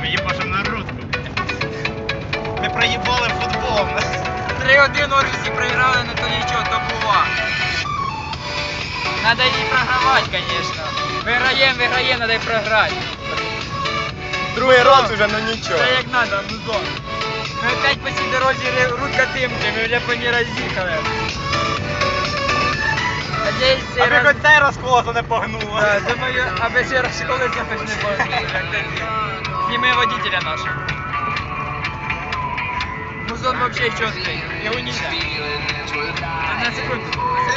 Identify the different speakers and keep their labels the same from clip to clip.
Speaker 1: Ми їбашимо на рудку. Ми проїбали футбол.
Speaker 2: 3-1 Орвісі проіграли, ну то нічого, то бува. Надо і програвати, звісно. Виграємо, виграємо, надо і програти.
Speaker 1: Другий раз уже, ну нічого.
Speaker 2: Це як надо, музон. Ми опять по цій дорозі рудка тимки, ми вже по ній роз'їхали. Надіюсь,
Speaker 1: Аби хоч цей раз колесо не погнуло.
Speaker 2: Да, думаю, аби ще раз колись я хоч не бачив, як тоді. Зніми водителя нашого. Музон вообще чіткий, його не На секунду.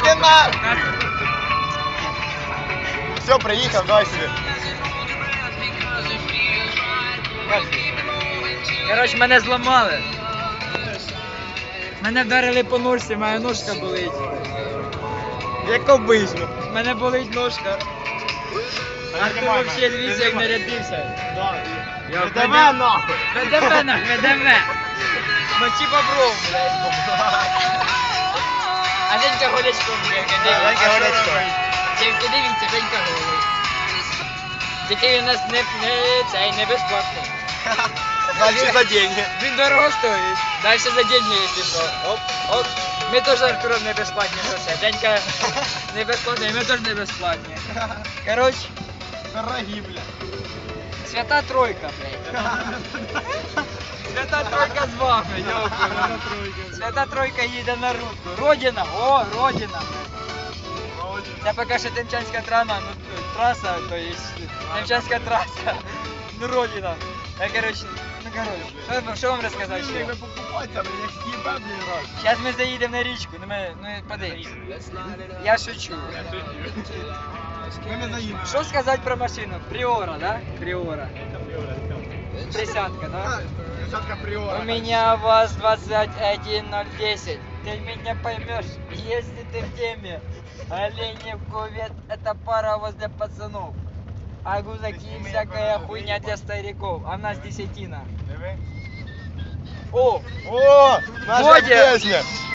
Speaker 1: На!
Speaker 2: На секунду.
Speaker 1: Все, приїхав, давай сюди.
Speaker 2: Коротше, мене зламали. Мене вдарили по ножці, моя ножка болить.
Speaker 1: Як обично.
Speaker 2: Мене болить ножка. А ти взагалі дивіться, як нарядився. Я
Speaker 1: Давай нахуй.
Speaker 2: ВДВ на ВДВ. Мочи бобров, блядь. А Женька голячком, Женька дивіться. Женька, дивіться, Женька голий. Тільки у нас не, не, цей, не безплатний.
Speaker 1: Дальше за деньги.
Speaker 2: Він дорого стоїть. Далі за деньги, якщо що. Оп, оп. Ми теж з Артуром не безплатні за все. Женька не безплатний, ми теж не безплатні. Коротше,
Speaker 1: Дорогі, бля.
Speaker 2: свята тройка, блядь. Свята тройка з вами, дякую. Свята тройка їде на рудку. Родина, о, родина. Це поки що Тимчанська трана, ну, траса, то есть, Тимчанська траса. Ну, родина. Я, короче, ну, короче, що, вам- що вам розказати ще?
Speaker 1: Ви покупайте, бля, як з'їбав, блін, раз.
Speaker 2: Зараз ми заїдемо на річку, ну ми, ну подивись. Я шучу.
Speaker 1: Ми не заїдемо.
Speaker 2: Що сказати про машину? Приора, да? Приора. Тридцатка, да?
Speaker 1: Десятка приора.
Speaker 2: У меня ВАЗ 21010. Ты меня поймешь, если ты в теме. Оленев кувет это пара возле пацанов. А гузаки всякая хуйня для стариков. А у нас десятина. О,
Speaker 1: О, наша пісня.